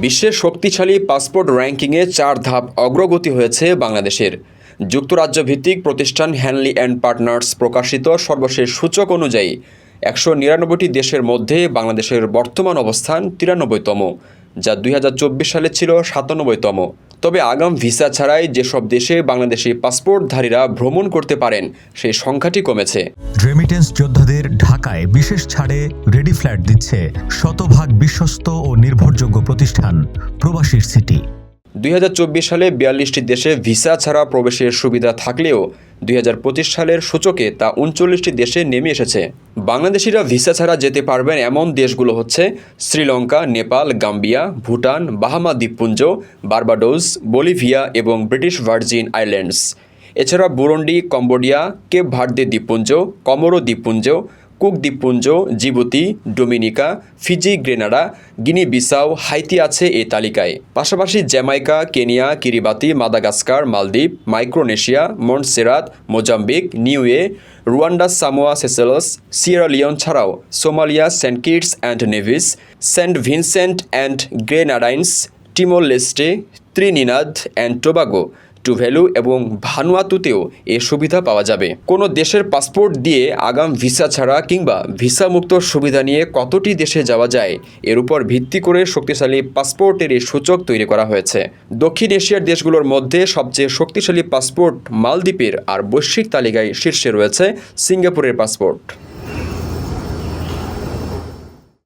বিশ্বের শক্তিশালী পাসপোর্ট র্যাঙ্কিংয়ে চার ধাপ অগ্রগতি হয়েছে বাংলাদেশের। যুক্তরাজ্য ভিত্তিক প্রতিষ্ঠান হ্যানলি অ্যান্ড পার্টনার্স প্রকাশিত সর্বশেষ সূচক অনুযায়ী একশো নিরানব্বইটি দেশের মধ্যে বাংলাদেশের বর্তমান অবস্থান তিরানব্বইতম, যা দুই হাজার চব্বিশ সালে ছিল সাতানব্বইতম। তবে আগাম ভিসা ছাড়াই যেসব দেশে বাংলাদেশি পাসপোর্টধারীরা ভ্রমণ করতে পারেন, সেই সংখ্যাটি কমেছে। রেমিটেন্স যোদ্ধাদের ঢাকায় বিশেষ ছাড়ে রেডি ফ্ল্যাট দিচ্ছে শতভাগ বিশ্বস্ত ও নির্ভরযোগ্য প্রতিষ্ঠান, প্রবাসীর সিটি। দুই সালে বিয়াল্লিশটি দেশে ভিসা ছাড়া প্রবেশের সুবিধা থাকলেও দুই সালের সূচকে তা উনচল্লিশটি দেশে নেমে এসেছে। বাংলাদেশিরা ভিসা ছাড়া যেতে পারবেন এমন দেশগুলো হচ্ছে শ্রীলঙ্কা, নেপাল, গাম্বিয়া, ভুটান, বাহামা দ্বীপপুঞ্জ, বার্বাডোস, বলিভিয়া এবং ব্রিটিশ ভার্জিন আইল্যান্ডস। এছাড়া বুরন্ডি, কম্বোডিয়া, কেপ ভার্দে দ্বীপপুঞ্জ, কমোরো দ্বীপপুঞ্জ, কুক দ্বীপপুঞ্জ, Djibouti, Dominica, Fiji, Grenada Guinea Bissau Haiti আছে এই তালিকায়। পাশাপাশি জ্যামাইকা, কেনিয়া, কিরিবাতি, মাদাগাস্কার, মালদ্বীপ, Micronesia Montserrat Mozambique, Niue, Rwanda, Samoa, Seychelles, Sierra Leone ছাড়াও Somalia, Saint Kitts and Nevis, Saint Vincent and Grenadines, Timor Leste Trinidad and Tobago. Tuvalu এবং ভানুয়াতুতেও এ সুবিধা পাওয়া যাবে। কোনো দেশের পাসপোর্ট দিয়ে আগাম ভিসা ছাড়া কিংবা ভিসামুক্ত সুবিধা নিয়ে কতটি দেশে যাওয়া যায়, এর উপর ভিত্তি করে শক্তিশালী পাসপোর্টের এই সূচক তৈরি করা হয়েছে। দক্ষিণ এশিয়ার দেশগুলোর মধ্যে সবচেয়ে শক্তিশালী পাসপোর্ট মালদ্বীপের আর বৈশ্বিক তালিকায় শীর্ষে রয়েছে সিঙ্গাপুরের পাসপোর্ট